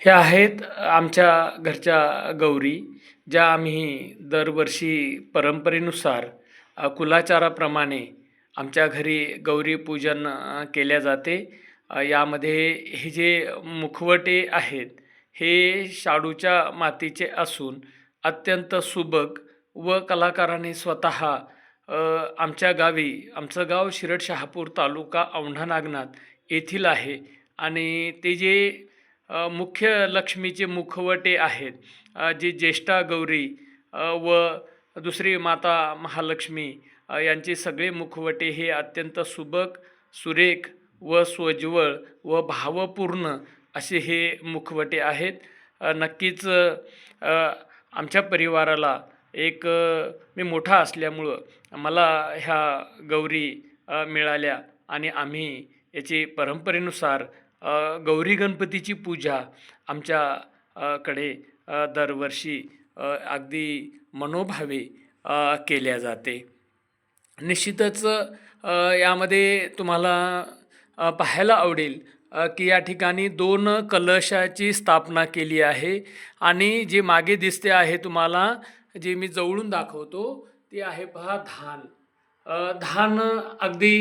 हे आहेत आमच्या घरच्या गौरी ज्या आम्ही दरवर्षी परंपरेनुसार कुलाचाराप्रमाणे आमच्या घरी गौरी पूजन केल्या जाते. यामध्ये हे जे मुखवटे आहेत हे शाडूच्या मातीचे असून अत्यंत सुबक व कलाकाराने स्वतः आमच्या गावी आमचं गाव शिरड शहापूर तालुका औंढा नागनाथ येथील आहे. आणि ते जे मुख्य लक्ष्मीचे मुखवटे आहेत. जी जे ज्येष्ठा गौरी व दुसरी माता महालक्ष्मी यांचे सगळे मुखवटे हे अत्यंत सुबक सुरेख व सोज्वळ व भावपूर्ण असे हे मुखवटे आहेत. नक्कीच आमच्या परिवाराला एक मी मोठा असल्यामुळं मला ह्या गौरी मिळाल्या आणि आम्ही याची परंपरेनुसार गौरी गणपतीची पूजा आमच्या कडे दरवर्षी अगदी मनोभावे केल्या जाते. निश्चितच यामध्ये तुम्हाला पाहायला आवडेल की या ठिकाणी दोन कलशाची स्थापना केली आहे आणि जे मागे दिसते आहे तुम्हाला जे मी जवळून दाखवतो ते आहे पहा धान. धान अगदी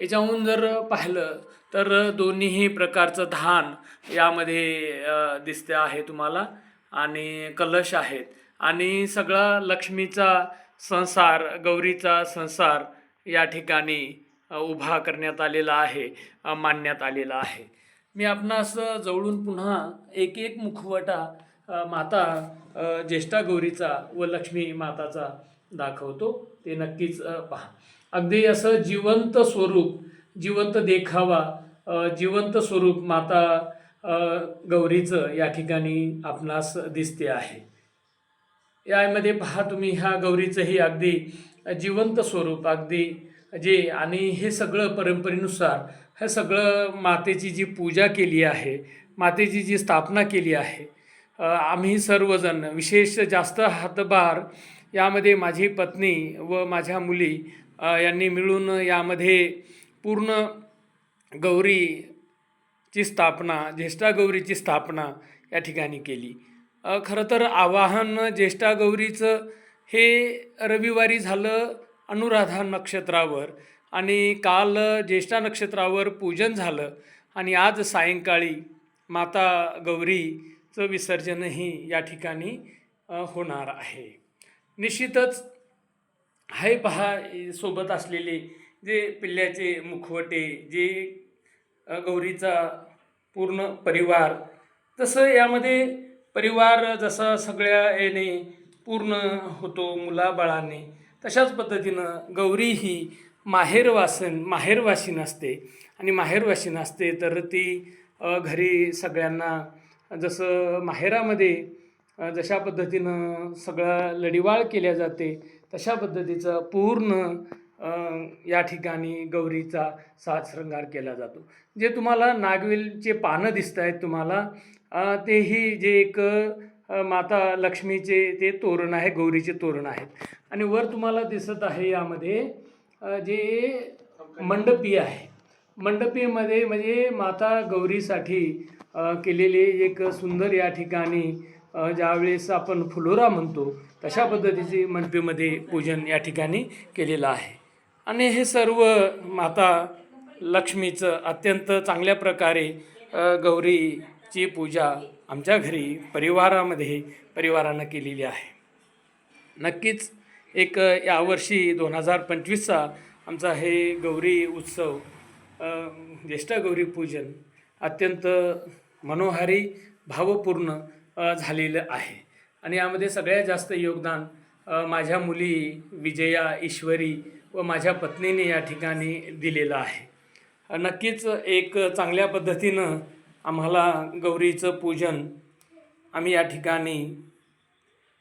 याच्याहून जर पाहिलं तर दोन्हीही प्रकारचं धान यामध्ये दिसते आहे तुम्हाला आणि कलश आहेत. आणि सगळा लक्ष्मीचा संसार गौरीचा संसार या ठिकाणी उभा करण्यात आलेला आहे मानण्यात मांडण्यात आलेला आहे. मी आपणास जवळून पुन्हा एक एक मुखवटा माता ज्येष्ठा गौरीचा व लक्ष्मी माताचा दाखवतो ते नक्कीच पहा. अगदी असं जिवंत स्वरूप जिवंत देखावा जिवंत स्वरूप माता गौरीचं या ठिकाणी आपणास दिसते आहे. यामध्ये पहा तुम्ही ह्या गौरीचंही अगदी जिवंत स्वरूप अगदी जे आणि हे सगळं परंपरेनुसार हे सगळं मातेची जी पूजा केली आहे मातेची जी स्थापना केली आहे आम्ही सर्वजण विशेष जास्त हातभार यामध्ये माझी पत्नी व माझ्या मुली यांनी मिळून यामध्ये पूर्ण गौरीची स्थापना ज्येष्ठा गौरीची स्थापना या ठिकाणी केली. खरं तर आवाहन ज्येष्ठा गौरीचं हे रविवारी झालं अनुराधा नक्षत्रावर आणि काल ज्येष्ठा नक्षत्रावर पूजन झालं आणि आज सायंकाळी माता गौरीचं विसर्जनही या ठिकाणी होणार आहे. निश्चितच हाय पहा सोबत असलेले जे पिल्ल्याचे मुखवटे जे गौरीचा पूर्ण परिवार तसं यामध्ये परिवार जसा सगळ्या याने पूर्ण होतो मुलाबाळाने तशाच पद्धतीनं गौरी ही माहेरवासन माहेरवासीन असते. आणि माहेरवासीन असते तर ती घरी सगळ्यांना जसं माहेरामध्ये जशा पद्धतीनं सगळं लढीवाळ केल्या जाते तशा पद्धतीचं पूर्ण या ठिकाणी गौरीचा साज श्रृंगार केला जातो. जे तुम्हाला नागवेलचे पानं दिसत आहेत तुम्हाला तेही जे एक माता लक्ष्मीचे ते तोरण आहे गौरीचे तोरण आहेत. आणि वर तुम्हाला दिसत आहे यामध्ये जे मंडपी आहे. मंडपीमध्ये म्हणजे माता गौरीसाठी केलेले एक सुंदर या ठिकाणी ज्यावेळेस आपण फुलोरा म्हणतो तशा पद्धतीचे मंडपीमध्ये पूजन या ठिकाणी केलेलं आहे. आणि हे सर्व माता लक्ष्मीचं अत्यंत चांगल्या प्रकारे गौरीची पूजा आमच्या घरी परिवारामध्ये परिवारानं केलेली आहे. नक्कीच एक यावर्षी दोन हजार पंचवीसचा आमचा हे गौरी उत्सव ज्येष्ठ गौरी पूजन अत्यंत मनोहारी भावपूर्ण झालेलं आहे. आणि यामध्ये सगळ्यात जास्त योगदान माझ्या मुली विजया ईश्वरी व माझ्या पत्नीने या ठिकाणी दिलेलं आहे. नक्कीच एक चांगल्या पद्धतीनं आम्हाला गौरीचं पूजन आम्ही या ठिकाणी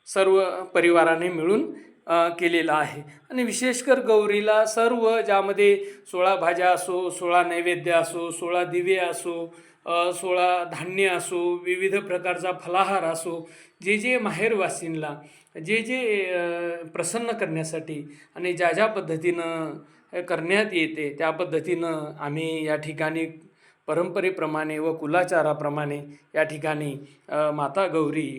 सर्व परिवाराने मिळून केलेलं आहे. आणि विशेषकर गौरीला सर्व ज्यामध्ये सोळा भाज्या असो सोळा नैवेद्य असो सोळा दिवे असो सोळा धान्य असो विविध प्रकारचा फलाहार असो जे जे माहेरवासींना जे जे प्रसन्न करण्यासाठी आणि ज्या ज्या पद्धतीनं करण्यात येते त्या पद्धतीनं आम्ही या ठिकाणी परंपरेप्रमाणे व कुलाचाराप्रमाणे या ठिकाणी माता गौरी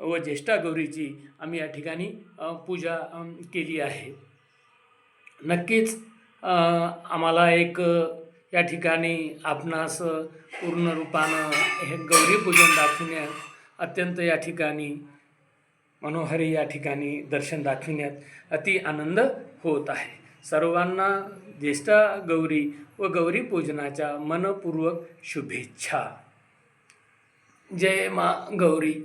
व ज्येष्ठा गौरीची आम्ही या ठिकाणी पूजा केली आहे. नक्कीच आम्हाला एक या ठिकाणी आपणास पूर्ण रूपानं हे गौरीपूजन दाखविण्यात अत्यंत या ठिकाणी मनोहरी या ठिकाणी दर्शन दाखविण्यात अति आनंद होत आहे. सर्वांना ज्येष्ठा गौरी व गौरी पूजनाच्या मनपूर्वक शुभेच्छा. जय मा गौरी.